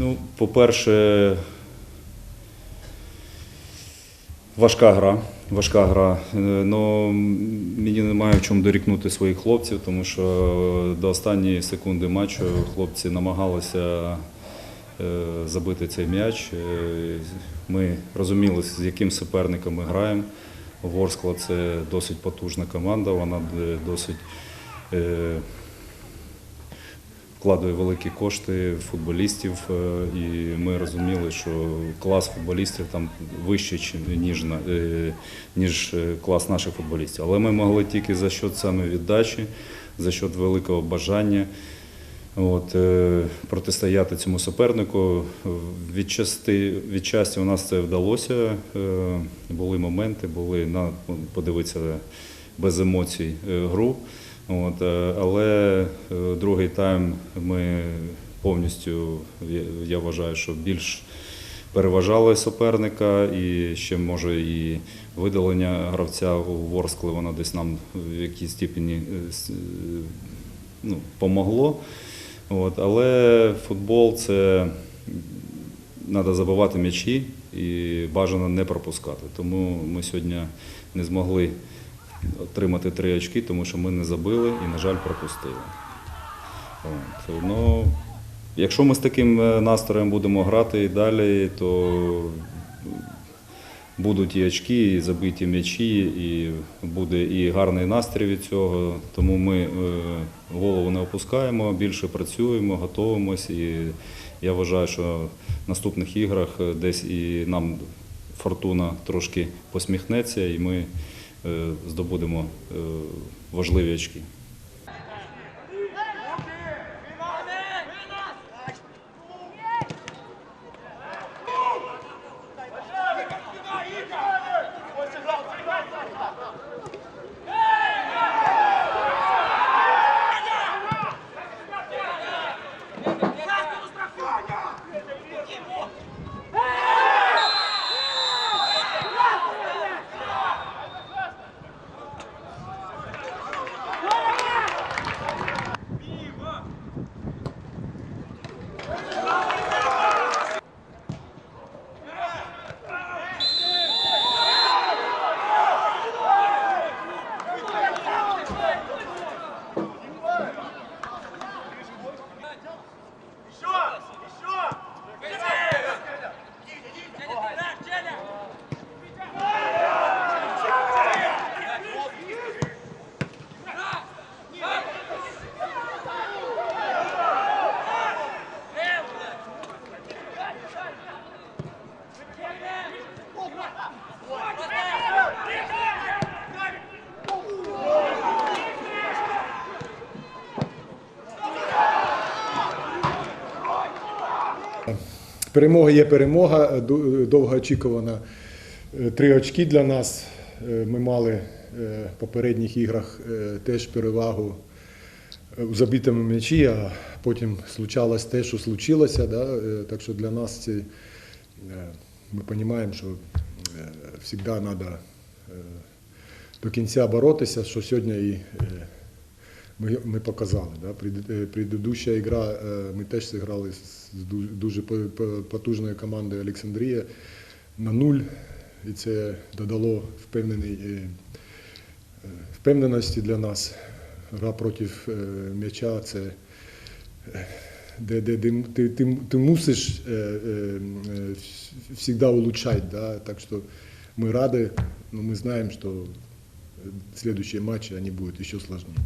Ну, по-перше, важка гра. Важка гра. Е, Но мені немає в чому дорікнути своїх хлопців, тому що до останньої секунди матчу хлопці намагалися е, забити цей м'яч. Е, Ми розуміли, з яким суперником ми граємо. Ворскла це досить потужна команда, вона досить вкладує великі кошти футболістів, е, і ми розуміли, що клас футболістів там вищий, ніж, е, ніж е, клас наших футболістів. Але ми могли тільки за счет саме віддачі, за счет великого бажання. От, протистояти цьому супернику. Відчасти, відчасті у нас це вдалося. Були моменти, були на подивитися без емоцій гру. От, але другий тайм ми повністю, я- вважаю, що більш переважали суперника і ще може і видалення гравця у Ворскли, воно десь нам в якійсь степені е, е, ну, помогло. От, але футбол це треба забивати м'ячі і бажано не пропускати. Тому ми сьогодні не змогли отримати три очки, тому що ми не забили і, на жаль, пропустили. Ну, якщо ми з таким е, настроєм будемо грати і далі, то будуть і очки, і забиті м'ячі, і буде і гарний настрій від цього. Тому ми е, голову не опускаємо, більше працюємо, готуємось. І я вважаю, що в наступних іграх е, десь і нам фортуна трошки посміхнеться, і ми здобудемо важливі очки. Перемога є перемога, е, ду- довгоочікувана. Е, Три очки для нас. Е, Ми мали е, в попередніх іграх е, теж перевагу е, у забитому м'ячі, а потім случалось те, що случилося. Да? Е, Так що для нас це, е, ми розуміємо, що завжди треба до кінця боротися, що сьогодні і е, ми, ми показали. Да? Е, Предыдуща ігра е, ми теж зіграли з дуже по- по- потужною командою Олександрія на нуль, і це додало е, е, впевненості для нас. Гра проти м'яча це де, де, де ти, ти, ти мусиш завжди улучшати. Да? Так що ми раді, но ми знаємо, що следующие матчи они будут еще сложнее.